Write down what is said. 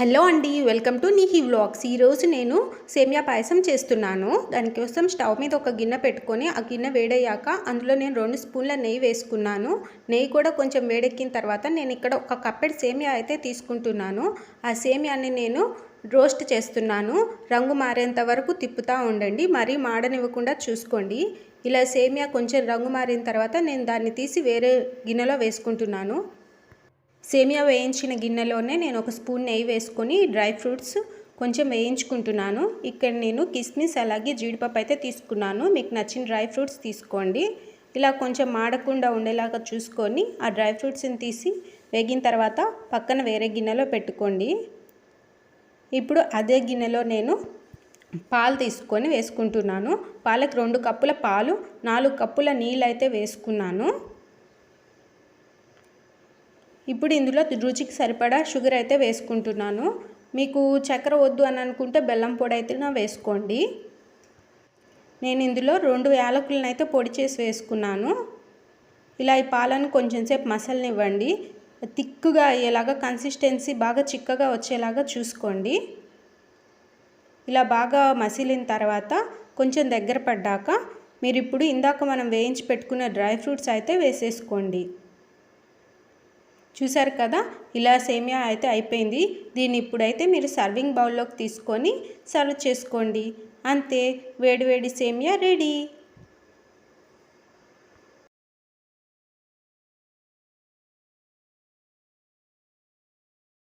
Hello అండి welcome to నీహీ vlogs. ఈరోజు నేను సేమియా పాయసం చేస్తున్నాను. దానికోసం స్టవ్ మీద ఒక గిన్నె పెట్టుకొని ఆ గిన్నె వేడయ్యాక అందులో నేను రెండు స్పూన్ల నెయ్యి వేసుకున్నాను. నెయ్యి కూడా కొంచెం వేడెక్కిన తర్వాత నేను ఇక్కడ ఒక కప్పెడ్ సేమియా అయితే తీసుకుంటున్నాను. ఆ సేమియాని నేను రోస్ట్ చేస్తున్నాను. రంగు మారేంత వరకు తిప్పుతూ ఉండండి మరీ మాడనివ్వకుండా చూసుకోండి. ఇలా సేమియా కొంచెం రంగు మారిన తర్వాత నేను దాన్ని తీసి వేరే గిన్నెలో వేసుకుంటున్నాను. సేమియా వేయించిన గిన్నెలోనే నేను ఒక స్పూన్ నెయ్యి వేసుకొని డ్రై ఫ్రూట్స్ కొంచెం వేయించుకుంటున్నాను. ఇక్కడ నేను కిస్మిస్ అలాగే జీడిపప్పు అయితే తీసుకున్నాను. మీకు నచ్చిన డ్రై ఫ్రూట్స్ తీసుకోండి. ఇలా కొంచెం మాడకుండా ఉండేలాగా చూసుకొని ఆ డ్రై ఫ్రూట్స్ని తీసి వేగిన తర్వాత పక్కన వేరే గిన్నెలో పెట్టుకోండి. ఇప్పుడు అదే గిన్నెలో నేను పాలు తీసుకొని వేసుకుంటున్నాను. పాలకు రెండు కప్పుల పాలు నాలుగు కప్పుల నీళ్ళు అయితే వేసుకున్నాను. ఇప్పుడు ఇందులో రుచికి సరిపడా షుగర్ అయితే వేసుకుంటున్నాను. మీకు చక్కెర వద్దు అని అనుకుంటే బెల్లం పొడి అయితే వేసుకోండి. నేను ఇందులో రెండు యాలకులను అయితే పొడి చేసి వేసుకున్నాను. ఇలా ఈ పాలను కొంచెం సేపు మసలనివ్వండి. తిక్కుగా అయ్యేలాగా కన్సిస్టెన్సీ బాగా చిక్కగా వచ్చేలాగా చూసుకోండి. ఇలా బాగా మసిలిన తర్వాత కొంచెం దగ్గర పడ్డాక మీరు ఇప్పుడు ఇందాక మనం వేయించి పెట్టుకున్న డ్రై ఫ్రూట్స్ అయితే వేసేసుకోండి. చూసారు కదా? ఇలా సేమియా అయితే అయిపోయింది. దీన్ని ఇప్పుడైతే మీరు సర్వింగ్ బౌల్లోకి తీసుకొని సర్వ్ చేసుకోండి. అంతే వేడివేడి సేమియా రెడీ.